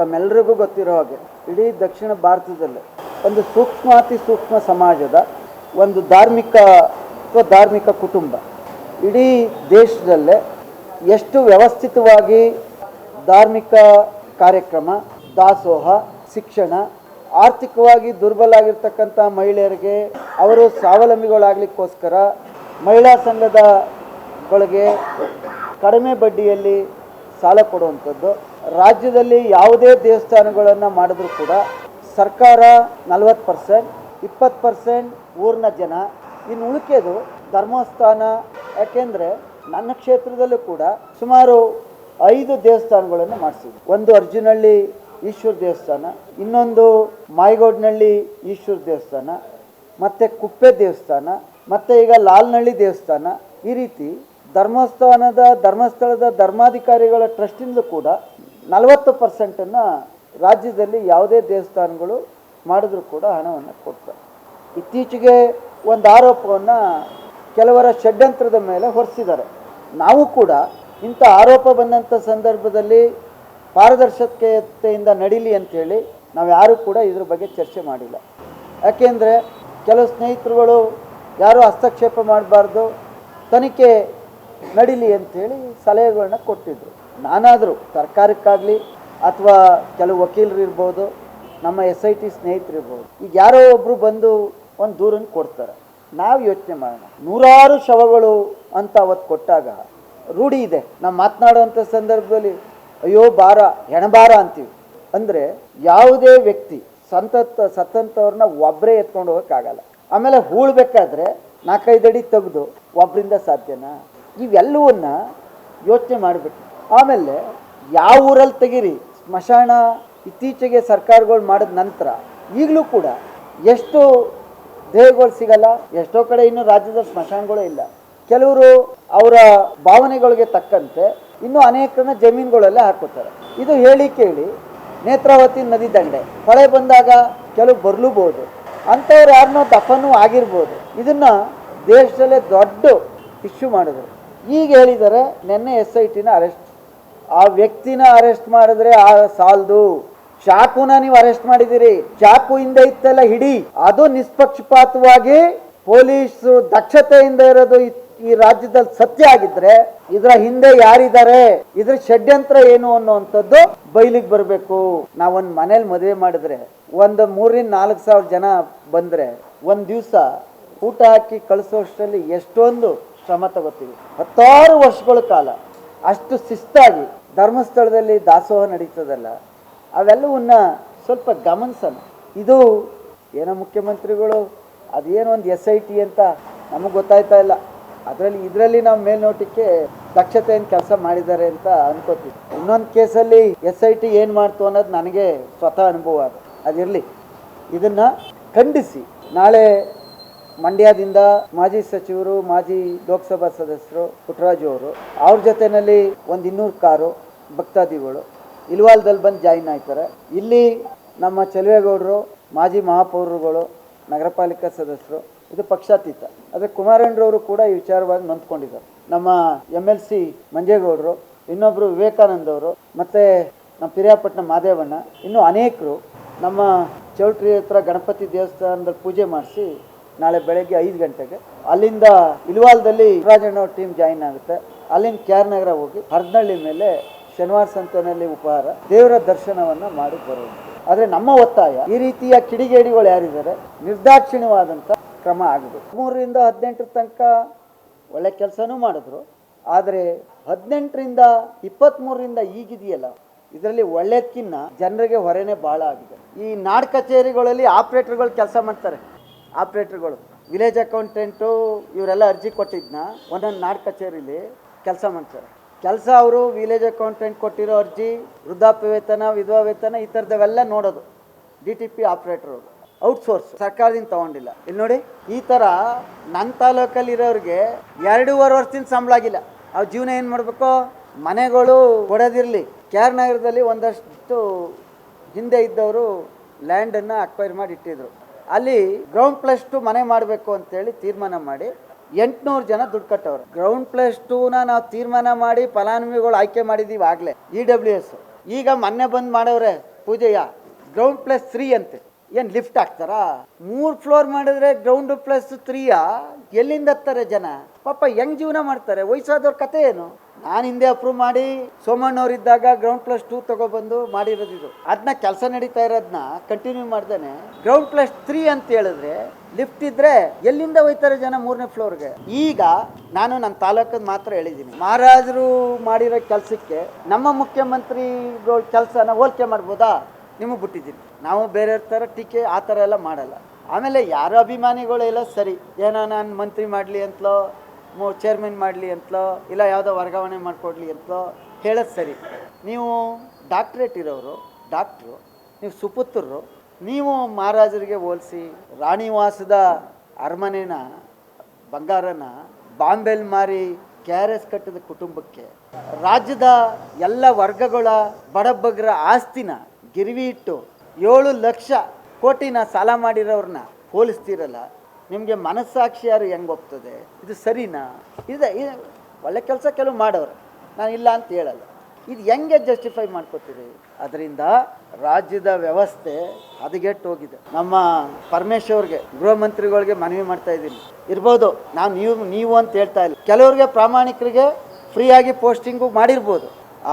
ತಮ್ಮೆಲ್ಲರಿಗೂ ಗೊತ್ತಿರೋ ಹಾಗೆ, ಇಡೀ ದಕ್ಷಿಣ ಭಾರತದಲ್ಲಿ ಒಂದು ಸೂಕ್ಷ್ಮಾತಿ ಸೂಕ್ಷ್ಮ ಸಮಾಜದ ಒಂದು ಧಾರ್ಮಿಕ ಅಥವಾ ಧಾರ್ಮಿಕ ಕುಟುಂಬ. ಇಡೀ ದೇಶದಲ್ಲೇ ಎಷ್ಟು ವ್ಯವಸ್ಥಿತವಾಗಿ ಧಾರ್ಮಿಕ ಕಾರ್ಯಕ್ರಮ, ದಾಸೋಹ, ಶಿಕ್ಷಣ, ಆರ್ಥಿಕವಾಗಿ ದುರ್ಬಲ ಆಗಿರ್ತಕ್ಕಂಥ ಮಹಿಳೆಯರಿಗೆ ಅವರು ಸ್ವಾವಲಂಬಿಗಳಾಗಲಿಕ್ಕೋಸ್ಕರ ಮಹಿಳಾ ಸಂಘದ ಒಳಗೆ ಕಡಿಮೆ ಬಡ್ಡಿಯಲ್ಲಿ ಸಾಲ ಕೊಡುವಂಥದ್ದು. ರಾಜ್ಯದಲ್ಲಿ ಯಾವುದೇ ದೇವಸ್ಥಾನಗಳನ್ನು ಮಾಡಿದ್ರು ಕೂಡ ಸರ್ಕಾರ ನಲವತ್ತು ಪರ್ಸೆಂಟ್, ಇಪ್ಪತ್ತು ಪರ್ಸೆಂಟ್ ಊರಿನ ಜನ ಇನ್ನು ಉಳಿಕೆದು ಧರ್ಮಸ್ಥಾನ. ಯಾಕೆಂದರೆ ನನ್ನ ಕ್ಷೇತ್ರದಲ್ಲೂ ಕೂಡ ಸುಮಾರು ಐದು ದೇವಸ್ಥಾನಗಳನ್ನು ಮಾಡಿಸಿದ್ವಿ ಒಂದು ಅರ್ಜುನಹಳ್ಳಿ ಈಶ್ವರ ದೇವಸ್ಥಾನ, ಇನ್ನೊಂದು ಮಾಯಗೋಡ್ನಹಳ್ಳಿ ಈಶ್ವರ ದೇವಸ್ಥಾನ, ಮತ್ತು ಕುಪ್ಪೆ ದೇವಸ್ಥಾನ, ಮತ್ತು ಈಗ ಲಾಲ್ನಹಳ್ಳಿ ದೇವಸ್ಥಾನ. ಈ ರೀತಿ ಧರ್ಮಸ್ಥಾನದ ಧರ್ಮಸ್ಥಳದ ಧರ್ಮಾಧಿಕಾರಿಗಳ ಟ್ರಸ್ಟಿಂದ ಕೂಡ ನಲವತ್ತು ಪರ್ಸೆಂಟನ್ನು ರಾಜ್ಯದಲ್ಲಿ ಯಾವುದೇ ದೇವಸ್ಥಾನಗಳು ಮಾಡಿದ್ರೂ ಕೂಡ ಹಣವನ್ನು ಕೊಡ್ತಾರೆ. ಇತ್ತೀಚೆಗೆ ಒಂದು ಆರೋಪವನ್ನು ಕೆಲವರ ಷಡ್ಯಂತ್ರದ ಮೇಲೆ ಹೊರಿಸಿದ್ದಾರೆ. ನಾವು ಕೂಡ ಇಂಥ ಆರೋಪ ಬಂದಂಥ ಸಂದರ್ಭದಲ್ಲಿ ಪಾರದರ್ಶಕತೆಯಿಂದ ನಡೀಲಿ ಅಂಥೇಳಿ ನಾವು ಯಾರೂ ಕೂಡ ಇದ್ರ ಬಗ್ಗೆ ಚರ್ಚೆ ಮಾಡಿಲ್ಲ. ಯಾಕೆಂದರೆ ಕೆಲವು ಸ್ನೇಹಿತರುಗಳು ಯಾರೂ ಹಸ್ತಕ್ಷೇಪ ಮಾಡಬಾರ್ದು. ತನಿಖೆ ನಡೀಲಿ ಅಂಥೇಳಿ ಸಲಹೆಗಳನ್ನ ಕೊಟ್ಟಿದ್ದರು ನಾನಾದರೂ ಸರ್ಕಾರಕ್ಕಾಗಲಿ ಅಥವಾ ಕೆಲವು ವಕೀಲರು ಇರ್ಬೋದು, ನಮ್ಮ ಎಸ್ ಐ ಟಿ ಸ್ನೇಹಿತರು ಇರ್ಬೋದು ಈಗ ಯಾರೋ ಒಬ್ಬರು ಬಂದು ಒಂದು ದೂರನ್ನು ಕೊಡ್ತಾರೆ. ನಾವು ಯೋಚನೆ ಮಾಡೋಣ. ನೂರಾರು ಶವಗಳು ಅಂತ ಅವತ್ತು ಕೊಟ್ಟಾಗ ರೂಢಿ ಇದೆ. ನಾವು ಮಾತನಾಡುವಂಥ ಸಂದರ್ಭದಲ್ಲಿ, ಅಯ್ಯೋ ಭಾರ ಹೆಣಭಾರ ಅಂತೀವಿ. ಅಂದರೆ ಯಾವುದೇ ವ್ಯಕ್ತಿ ಸಂತತ್ ಸತ್ತಂಥವ್ರನ್ನ ಒಬ್ಬರೇ ಎತ್ಕೊಂಡು ಹೋಗೋಕ್ಕಾಗಲ್ಲ. ಆಮೇಲೆ ಹೂಳ್ಬೇಕಾದ್ರೆ ನಾಲ್ಕೈದು ಅಡಿ ತೆಗೆದು ಒಬ್ಬರಿಂದ ಸಾಧ್ಯನಾ? ಇವೆಲ್ಲವನ್ನ ಯೋಚನೆ ಮಾಡಿಬಿಟ್ಟು, ಆಮೇಲೆ ಯಾವ ಊರಲ್ಲಿ ತೆಗೀರಿ? ಸ್ಮಶಾನ, ಇತ್ತೀಚೆಗೆ ಸರ್ಕಾರಗಳು ಮಾಡಿದ ನಂತರ ಈಗಲೂ ಕೂಡ ಎಷ್ಟು ದೇಹಗಳು ಸಿಗಲ್ಲ, ಎಷ್ಟೋ ಕಡೆ ಇನ್ನು ರಾಜ್ಯದ ಸ್ಮಶಾನಗಳೇ ಇಲ್ಲ. ಕೆಲವರು ಅವರ ಭಾವನೆಗಳಿಗೆ ತಕ್ಕಂತೆ ಇನ್ನೂ ಅನೇಕರನ್ನ ಜಮೀನುಗಳಲ್ಲೇ ಹಾಕೋತಾರೆ ಇದು ಹೇಳಿ ಕೇಳಿ, ನೇತ್ರಾವತಿ ನದಿ ದಂಡೆ, ಹೊಳೆ ಬಂದಾಗ ಕೆಲವು ಬರಲೂಬಹುದು ಅಂಥವ್ರು ಯಾರನ್ನೋ ದಫನು ಆಗಿರ್ಬೋದು, ಇದನ್ನು ದೇಶದಲ್ಲೇ ದೊಡ್ಡ ಇಶ್ಯೂ ಮಾಡಿದ್ರು. ಈಗ ಹೇಳಿದ್ದಾರೆ ನಿನ್ನೆ ಎಸ್ ಐ ಟಿನ ಅರೆಸ್ಟ್. ಆ ವ್ಯಕ್ತಿನ ಅರೆಸ್ಟ್ ಮಾಡಿದ್ರೆ ಆ ಸಾಲ್ದು. ಚಾಕುನ ನೀವು ಅರೆಸ್ಟ್ ಮಾಡಿದಿರಿ ಚಾಕು ಹಿಂದೆ ಇತ್ತಲ್ಲ ಹಿಡಿ. ಅದು ನಿಷ್ಪಕ್ಷಪಾತವಾಗಿ ಪೊಲೀಸ್ ದಕ್ಷತೆಯಿಂದ ಇರೋದು ಈ ರಾಜ್ಯದಲ್ಲಿ ಸತ್ಯ ಆಗಿದ್ರೆ ಇದರ ಹಿಂದೆ ಯಾರಿದ್ದಾರೆ? ಇದ್ರ ಷಡ್ಯಂತ್ರ ಏನು ಅನ್ನುವಂಥದ್ದು ಬಯಲಿಗೆ ಬರಬೇಕು. ನಾವೊಂದು ಮನೇಲಿ ಮದುವೆ ಮಾಡಿದ್ರೆ, ಒಂದು ಮೂರಿಂದ ನಾಲ್ಕು ಸಾವಿರ ಜನ ಬಂದ್ರೆ, ಒಂದು ದಿವಸ ಊಟ ಹಾಕಿ ಕಳಿಸೋಷ್ಟರಲ್ಲಿ ಎಷ್ಟೊಂದು ಶ್ರಮ ತಗೋತೀವಿ. ಹತ್ತಾರು ವರ್ಷಗಳ ಕಾಲ ಅಷ್ಟು ಶಿಸ್ತಾಗಿ ಧರ್ಮಸ್ಥಳದಲ್ಲಿ ದಾಸೋಹ ನಡೀತದಲ್ಲ, ಅವೆಲ್ಲವನ್ನ ಸ್ವಲ್ಪ ಗಮನಿಸೋಣ. ಇದು ಏನೋ ಮುಖ್ಯಮಂತ್ರಿಗಳು, ಅದೇನೋ ಒಂದು ಎಸ್ ಐ ಟಿ ಅಂತ ನಮಗೆ ಗೊತ್ತಾಯ್ತಾ ಇಲ್ಲ. ಅದರಲ್ಲಿ ಇದರಲ್ಲಿ ನಾವು ಮೇಲ್ನೋಟಕ್ಕೆ ದಕ್ಷತೆಯನ್ನು ಕೆಲಸ ಮಾಡಿದ್ದಾರೆ ಅಂತ ಅನ್ಕೋತೀವಿ. ಇನ್ನೊಂದು ಕೇಸಲ್ಲಿ ಎಸ್ ಐ ಟಿ ಏನು ಮಾಡ್ತು ಅನ್ನೋದು ನನಗೆ ಸ್ವತಃ ಅನುಭವ ಅದು. ಅದಿರಲಿ. ಇದನ್ನು ಖಂಡಿಸಿ. ನಾಳೆ ಮಂಡ್ಯದಿಂದ ಮಾಜಿ ಸಚಿವರು, ಮಾಜಿ ಲೋಕಸಭಾ ಸದಸ್ಯರು ಪುಟ್ಟರಾಜು ಅವರು, ಅವ್ರ ಜೊತೆನಲ್ಲಿ ಒಂದು ಇನ್ನೂರು ಕಾರು, ಭಕ್ತಾದಿಗಳು ಇಲ್ವಾಲ್ದಲ್ಲಿ ಬಂದು ಜಾಯಿನ್ ಆಯ್ತಾರೆ. ಇಲ್ಲಿ ನಮ್ಮ ಚಲುವೇಗೌಡರು, ಮಾಜಿ ಮಹಾಪೌರರುಗಳು ನಗರ ಪಾಲಿಕಾ ಸದಸ್ಯರು, ಇದು ಪಕ್ಷಾತೀತ. ಆದರೆ ಕುಮಾರಣ್ಣರವರು ಕೂಡ ಈ ವಿಚಾರವಾಗಿ ನೊಂದ್ಕೊಂಡಿದ್ದಾರೆ. ನಮ್ಮ ಎಂ ಎಲ್ ಸಿ ಮಂಜೇಗೌಡರು ಇನ್ನೊಬ್ಬರು ವಿವೇಕಾನಂದ ಅವರು ಮತ್ತು ನಮ್ಮ ಪಿರಿಯಾಪಟ್ಟಣ ಮಾದೇವಣ್ಣ, ಇನ್ನೂ ಅನೇಕರು ನಮ್ಮ ಚೌಟ್ರಿ ಹತ್ರ ಗಣಪತಿ ದೇವಸ್ಥಾನದಲ್ಲಿ ಪೂಜೆ ಮಾಡಿಸಿ ನಾಳೆ ಬೆಳಗ್ಗೆ ಐದು ಗಂಟೆಗೆ. ಅಲ್ಲಿಂದ ಇಲ್ವಾಲ್ದಲ್ಲಿ ರಾಜಣ್ಣ ಟೀಮ್ ಜಾಯಿನ್ ಆಗುತ್ತೆ. ಅಲ್ಲಿಂದ ಕೆ ಆರ್ ನಗರ ಹೋಗಿ ಹರ್ದಳ್ಳಿ ಮೇಲೆ ಶನಿವಾರ ಸಂತನಲ್ಲಿ ಉಪಹಾರ, ದೇವರ ದರ್ಶನವನ್ನ ಮಾಡಿ ಬರುವುದು ಆದರೆ ನಮ್ಮ ಒತ್ತಾಯ, ಈ ರೀತಿಯ ಕಿಡಿಗೇಡಿಗಳು ಯಾರಿದ್ದಾರೆ ನಿರ್ದಾಕ್ಷಿಣ್ಯವಾದಂಥ ಕ್ರಮ ಆಗಬೇಕು. ಮೂರರಿಂದ ಹದಿನೆಂಟರ ತನಕ ಒಳ್ಳೆ ಕೆಲಸನೂ ಮಾಡಿದ್ರು. ಆದರೆ ಹದಿನೆಂಟರಿಂದ ಇಪ್ಪತ್ತ್ಮೂರರಿಂದ ಈಗಿದೆಯಲ್ಲ, ಇದರಲ್ಲಿ ಒಳ್ಳೆದಕ್ಕಿನ್ನ ಜನರಿಗೆ ಹೊರೆನೇ ಭಾಳ ಆಗಿದೆ. ಈ ನಾಡ್ ಕಚೇರಿಗಳಲ್ಲಿ ಆಪ್ರೇಟರ್ಗಳು ಕೆಲಸ ಮಾಡ್ತಾರೆ. ಆಪ್ರೇಟರ್ಗಳು, ವಿಲೇಜ್ ಅಕೌಂಟೆಂಟು ಇವರೆಲ್ಲ ಅರ್ಜಿ ಕೊಟ್ಟಿದ್ನ, ಒಂದೊಂದು ನಾಡ್ ಕಚೇರಿಲಿ ಕೆಲಸ ಮಾಡ್ತಾರೆ. ಕೆಲಸ ಅವರು ವಿಲೇಜ್ ಅಕೌಂಟೆಂಟ್ ಕೊಟ್ಟಿರೋ ಅರ್ಜಿ, ವೃದ್ಧಾಪ್ಯ ವೇತನ, ವಿಧವಾ ವೇತನ, ಈ ಥರದವೆಲ್ಲ ನೋಡೋದು. D T P operator outsource, ಸರ್ಕಾರದಿಂದ ತೊಗೊಂಡಿಲ್ಲ. ಇಲ್ಲಿ ನೋಡಿ, ಈ ಥರ ನನ್ನ ತಾಲೂಕಲ್ಲಿ ಇರೋರಿಗೆ ಎರಡೂವರೆ ವರ್ಷದಿಂದ ಸಂಬಳ ಆಗಿಲ್ಲ. ಅವ್ರ ಜೀವನ ಏನು ಮಾಡಬೇಕು? ಮನೆಗಳು ಕೊಡೋದಿರಲಿ ಕೆ ನಗರದಲ್ಲಿ ಒಂದಷ್ಟು ಹಿಂದೆ ಇದ್ದವರು ಲ್ಯಾಂಡನ್ನು ಅಕ್ವೈರ್ ಮಾಡಿ ಇಟ್ಟಿದ್ರು. ಅಲ್ಲಿ ಗ್ರೌಂಡ್ ಪ್ಲಸ್ ಟು ಮನೆ ಮಾಡಬೇಕು ಅಂತೇಳಿ ತೀರ್ಮಾನ ಮಾಡಿ ಎಂಟುನೂರು ಜನ ದುಡ್ಡು ಕಟ್ಟವ್ರು. ಗ್ರೌಂಡ್ ಪ್ಲಸ್ ಟೂನ ನಾವು ತೀರ್ಮಾನ ಮಾಡಿ ಫಲಾನುಭವಿಗಳು ಆಯ್ಕೆ ಮಾಡಿದ್ದೀವಿ ಆಗಲೇ ಇ ಡಬ್ಲ್ಯೂ ಎಸ್ ಈಗ ಮೊನ್ನೆ ಬಂದು ಮಾಡವ್ರೆ ಪೂಜೆಯ ಗ್ರೌಂಡ್ ಪ್ಲಸ್ ತ್ರೀ ಅಂತೆ. ಏನು ಲಿಫ್ಟ್ ಹಾಕ್ತಾರಾ? ಮೂರು ಫ್ಲೋರ್ ಮಾಡಿದ್ರೆ ಗ್ರೌಂಡ್ ಪ್ಲಸ್ ತ್ರೀಯಾ ಎಲ್ಲಿಂದ ಹತ್ತಾರೆ ಜನ? ಪಾಪ ಹೆಂಗ್ ಜೀವನ ಮಾಡ್ತಾರೆ? ವಯಸ್ಸಾದವ್ರ ಕತೆ ಏನು? ನಾನು ಹಿಂದೆ ಅಪ್ರೂವ್ ಮಾಡಿ ಸೋಮಣ್ಣವರಿದ್ದಾಗ ಗ್ರೌಂಡ್ ಪ್ಲಸ್ ಟೂ ತಗೊಬಂದು ಮಾಡಿರೋದಿದ್ರು ಅದನ್ನ ಕೆಲಸ ನಡೀತಾ ಇರೋದನ್ನ ಕಂಟಿನ್ಯೂ ಮಾಡ್ದೇನೆ. ಗ್ರೌಂಡ್ ಪ್ಲಸ್ ತ್ರೀ ಅಂತ ಹೇಳಿದ್ರೆ ಲಿಫ್ಟ್ ಇದ್ರೆ ಎಲ್ಲಿಂದ ಹೋಯ್ತಾರೆ ಜನ ಮೂರನೇ ಫ್ಲೋರ್ಗೆ ಈಗ ನಾನು ನನ್ನ ತಾಲೂಕದ ಮಾತ್ರ ಹೇಳಿದ್ದೀನಿ ಮಹಾರಾಜರು ಮಾಡಿರೋ ಕೆಲಸಕ್ಕೆ ನಮ್ಮ ಮುಖ್ಯಮಂತ್ರಿಗಳ ಕೆಲಸನ ಹೋಲಿಕೆ ಮಾಡ್ಬೋದಾ? ನಿಮಗೆ ಬಿಟ್ಟಿದ್ದೀನಿ. ನಾವು ಬೇರೆ ಥರ ಟೀಕೆ ಆ ಥರ ಎಲ್ಲ ಮಾಡಲ್ಲ. ಆಮೇಲೆ ಯಾರು ಅಭಿಮಾನಿಗಳೆಲ್ಲ ಸರಿ, ಏನೋ ನಾನು ಮಂತ್ರಿ ಮಾಡಲಿ ಅಂತಲೋ? ಚೇರ್ಮನ್ ಮಾಡಲಿ ಅಂತಲೋ ಇಲ್ಲ ಯಾವುದೋ ವರ್ಗಾವಣೆ ಮಾಡಿಕೊಡ್ಲಿ ಅಂತಲೋ ಹೇಳೋದು ಸರಿ. ನೀವು ಡಾಕ್ಟ್ರೇಟ್ ಇರೋರು ಡಾಕ್ಟ್ರು ನೀವು ಸುಪುತ್ರರು, ನೀವು ಮಹಾರಾಜರಿಗೆ ಹೋಲಿಸಿ ರಾಣಿವಾಸದ ಅರಮನೆನ, ಬಂಗಾರನ ಬಾಂಬೆಲ್ ಮಾರಿ ಕೆ ಆರ್ ಎಸ್ ಕಟ್ಟಿದ ಕುಟುಂಬಕ್ಕೆ ರಾಜ್ಯದ ಎಲ್ಲ ವರ್ಗಗಳ ಬಡಬಗ್ರ ಆಸ್ತಿನ ಗಿರಿವಿ ಇಟ್ಟು ಏಳು ಲಕ್ಷ ಕೋಟಿನ ಸಾಲ ಮಾಡಿರೋರನ್ನ ಹೋಲಿಸ್ತಿರಲ್ಲ ನಿಮಗೆ ಮನಸ್ಸಾಕ್ಷಿಯಾರು ಹೆಂಗೆ ಒಪ್ತದೆ? ಇದು ಸರಿನಾ? ಇದೆ ಒಳ್ಳೆ ಕೆಲಸ ಕೆಲವು ಮಾಡೋರು. ನಾನು ಇಲ್ಲ ಅಂತ ಹೇಳಲ್ಲ. ಇದು ಹೆಂಗೆ ಜಸ್ಟಿಫೈ ಮಾಡ್ಕೋತೀರಿ? ಅದರಿಂದ ರಾಜ್ಯದ ವ್ಯವಸ್ಥೆ ಹದಗೆಟ್ಟು ಹೋಗಿದೆ ನಮ್ಮ ಪರಮೇಶ್ವರ್ಗೆ, ಗೃಹ ಮಂತ್ರಿಗಳಿಗೆ ಮನವಿ ಮಾಡ್ತಾ ಇದ್ದೀನಿ. ಇರ್ಬೋದು ನಾವು ನೀವು ನೀವು ಅಂತ ಹೇಳ್ತಾ ಇಲ್ಲ. ಕೆಲವ್ರಿಗೆ ಪ್ರಾಮಾಣಿಕರಿಗೆ ಫ್ರೀಯಾಗಿ ಪೋಸ್ಟಿಂಗು ಮಾಡಿರ್ಬೋದು.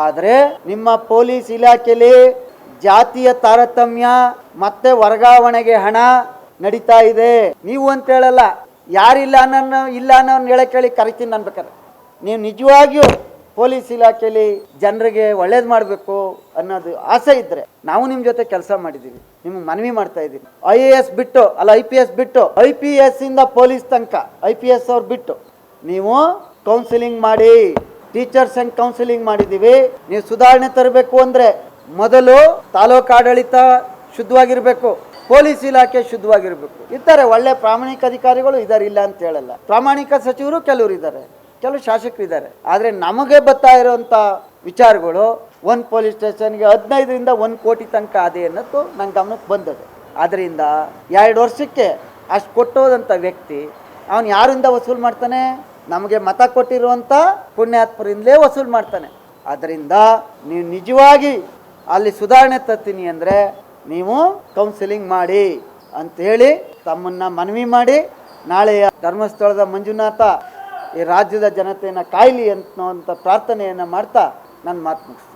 ಆದರೆ ನಿಮ್ಮ ಪೊಲೀಸ್ ಇಲಾಖೆಯಲ್ಲಿ ಜಾತಿಯ ತಾರತಮ್ಯ, ಮತ್ತೆ ವರ್ಗಾವಣೆಗೆ ಹಣ ನಡೀತಾ ಇದೆ. ನೀವು ಅಂತ ಹೇಳಲ್ಲ. ಯಾರಿಲ್ಲ ಅನ್ನೋ ಇಲ್ಲ ಅನ್ನೋನ್ ಹೇಳಕ್ ಹೇಳಿ ಕರಿತೀನಿ ನಾನು ಬೇಕಾದ್ರೆ ನೀವು ನಿಜವಾಗಿಯೂ ಪೊಲೀಸ್ ಇಲಾಖೆಯಲ್ಲಿ ಜನರಿಗೆ ಒಳ್ಳೇದು ಮಾಡಬೇಕು ಅನ್ನೋದು ಆಸೆ ಇದ್ದರೆ ನಾವು ನಿಮ್ಮ ಜೊತೆ ಕೆಲಸ ಮಾಡಿದ್ದೀವಿ ನಿಮ್ಗೆ ಮನವಿ ಮಾಡ್ತಾ ಇದ್ದೀನಿ ಐ ಎ ಎಸ್ ಬಿಟ್ಟು, ಅಲ್ಲ ಐ ಪಿ ಎಸ್ ಬಿಟ್ಟು, ಐ ಪಿ ಎಸ್ ಇಂದ ಪೊಲೀಸ್ ತನಕ, ಐ ಪಿ ಎಸ್ ಅವ್ರು ಬಿಟ್ಟು ನೀವು ಕೌನ್ಸಿಲಿಂಗ್ ಮಾಡಿ ಟೀಚರ್ಸ್ ಅಂಡ್ ಕೌನ್ಸಿಲಿಂಗ್ ಮಾಡಿದ್ದೀವಿ ನೀವು ಸುಧಾರಣೆ ತರಬೇಕು ಅಂದರೆ ಮೊದಲು ತಾಲೂಕು ಆಡಳಿತ ಶುದ್ಧವಾಗಿರಬೇಕು. ಪೊಲೀಸ್ ಇಲಾಖೆ ಶುದ್ಧವಾಗಿರಬೇಕು. ಇದ್ದಾರೆ, ಒಳ್ಳೆ ಪ್ರಾಮಾಣಿಕ ಅಧಿಕಾರಿಗಳು ಇದ್ದಾರೆ, ಇಲ್ಲ ಅಂತ ಹೇಳಲ್ಲ. ಪ್ರಾಮಾಣಿಕ ಸಚಿವರು ಕೆಲವರು ಇದ್ದಾರೆ, ಕೆಲವು ಶಾಸಕರು ಇದ್ದಾರೆ. ಆದರೆ ನಮಗೆ ಬರ್ತಾ ಇರೋಂಥ ವಿಚಾರಗಳು ಒಂದು ಪೊಲೀಸ್ ಸ್ಟೇಷನ್ಗೆ ಹದಿನೈದರಿಂದ ಒಂದು ಕೋಟಿ ತನಕ ಅದೇ ಅನ್ನೋದು ನನ್ನ ಗಮನಕ್ಕೆ ಬಂದದೆ ಆದ್ದರಿಂದ ಎರಡು ವರ್ಷಕ್ಕೆ ಅಷ್ಟು ಕೊಟ್ಟೋದಂಥ ವ್ಯಕ್ತಿ, ಅವನು ಯಾರಿಂದ ವಸೂಲು ಮಾಡ್ತಾನೆ? ನಮಗೆ ಮತ ಕೊಟ್ಟಿರುವಂಥ ಪುಣ್ಯಾತ್ಮರಿಂದಲೇ ವಸೂಲು ಮಾಡ್ತಾನೆ. ಅದರಿಂದ ನೀವು ನಿಜವಾಗಿ ಅಲ್ಲಿ ಸುಧಾರಣೆ ತರ್ತೀನಿ ಅಂದರೆ ನೀವು ಕೌನ್ಸಿಲಿಂಗ್ ಮಾಡಿ ಅಂಥೇಳಿ ತಮ್ಮನ್ನು ಮನವಿ ಮಾಡಿ ನಾಳೆಯ ಧರ್ಮಸ್ಥಳದ ಮಂಜುನಾಥ ಈ ರಾಜ್ಯದ ಜನತೆಯನ್ನು ಕಾಯಲಿ ಅಂತ ಪ್ರಾರ್ಥನೆಯನ್ನು ಮಾಡ್ತಾ ನನ್ನ ಮಾತು ಮುಗಿಸ್ತೀನಿ.